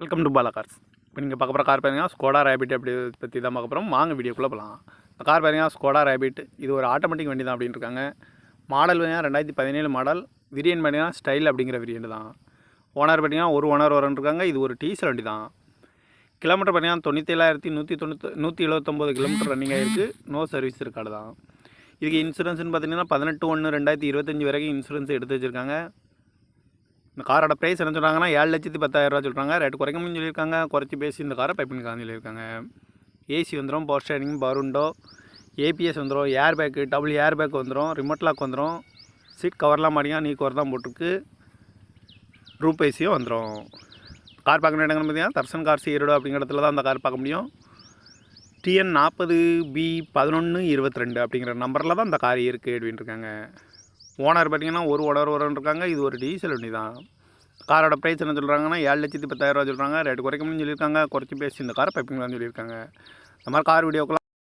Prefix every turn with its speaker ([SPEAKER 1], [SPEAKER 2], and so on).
[SPEAKER 1] Welcome to Bala cars இப்போ நீங்கள் பார்க்க போகிற கார் பார்த்தீங்கன்னா ஸ்கோடா ரேபிட் அப்படி பற்றி தான் பார்க்க போகிறோம் வாங்க வீடியோக்குள்ளே போகலாம் இந்த கார் பார்த்தீங்கன்னா ஸ்கோடா ரேபிட் இது ஒரு ஆட்டோமேட்டிக் வண்டி தான் அப்படின்னு இருக்காங்க. மாடல் பார்த்தீங்கன்னா ரெண்டாயிரத்தி பதினேழு மாடல் விரியன் பார்த்தீங்கன்னா ஸ்டைல் அப்படிங்கிற விரியன் தான். ஓனர் பார்த்தீங்கன்னா ஒரு ஓனர் வரன்னு இருக்காங்க. இது ஒரு டீசல் வண்டி தான். கிலோமீட்டர் பார்த்தீங்கன்னா தொண்ணூற்றேழாயிரத்தி நூற்றி தொண்ணூற்றி நூற்றி எழுபத்தொம்போது கிலோமீட்டர் ரன்னிங் ஆகிருக்கு நோ சர்வீஸ் இருக்காடு தான். இதுக்கு இன்சூரன்ஸ்னு பார்த்தீங்கன்னா பதினெட்டு ஒன்று ரெண்டாயிரத்தி இருபத்தஞ்சி வரைக்கும் இன்சூரன்ஸ் எடுத்து வச்சுருக்காங்க. இந்த காரோட ப்ரைஸ் என்ன சொல்கிறாங்கன்னா ஏழு லட்சத்தி பத்தாயிரரூவா சொல்கிறாங்க ரேட் குறைக்கணும்னு சொல்லியிருக்காங்க. குறைச்சி பேசி இந்த காரை பைப் பண்ணிக்கான்னு சொல்லியிருக்காங்க ஏசி வந்துடும் பவர் ஸ்டேரிங் பருண்டோ ஏபிஎஸ் வந்துடும் air bag double air bag வந்துடும் ரிமோட் லாக் வந்துடும் சீட் கவர்லாம் மாட்டியா நீ கவர் தான் போட்டிருக்கு. ரூப் ஏசியும் வந்துடும் கார் பார்க்குற இடங்கள் பார்த்தீங்கன்னா தர்சன் கார்ஸ் ஈரோடு அப்படிங்கிற இடத்துல தான் அந்த கார் பார்க்க முடியும். டிஎன் நாற்பது பி பதினொன்று இருபத்தி ரெண்டு அப்படிங்கிற நம்பரில் தான் அந்த கார் இருக்குது அப்படின்ட்டுருக்காங்க ஓனர் பார்த்தீங்கன்னா ஒரு ஓனர் ஓரன் இருக்காங்க இது ஒரு டீசல் வண்டி தான். காரோட ப்ரைஸ் என்ன சொல்கிறாங்கன்னா ஏழு லட்சத்தி பத்தாயிரரூவா சொல்கிறாங்க ரேட்டு குறைக்கணும்னு சொல்லியிருக்காங்க. குறைச்சி பேசி இந்த காரை பைப்பிங் சொல்லியிருக்காங்க. இந்த மாதிரி கார் வீடியோக்கெல்லாம்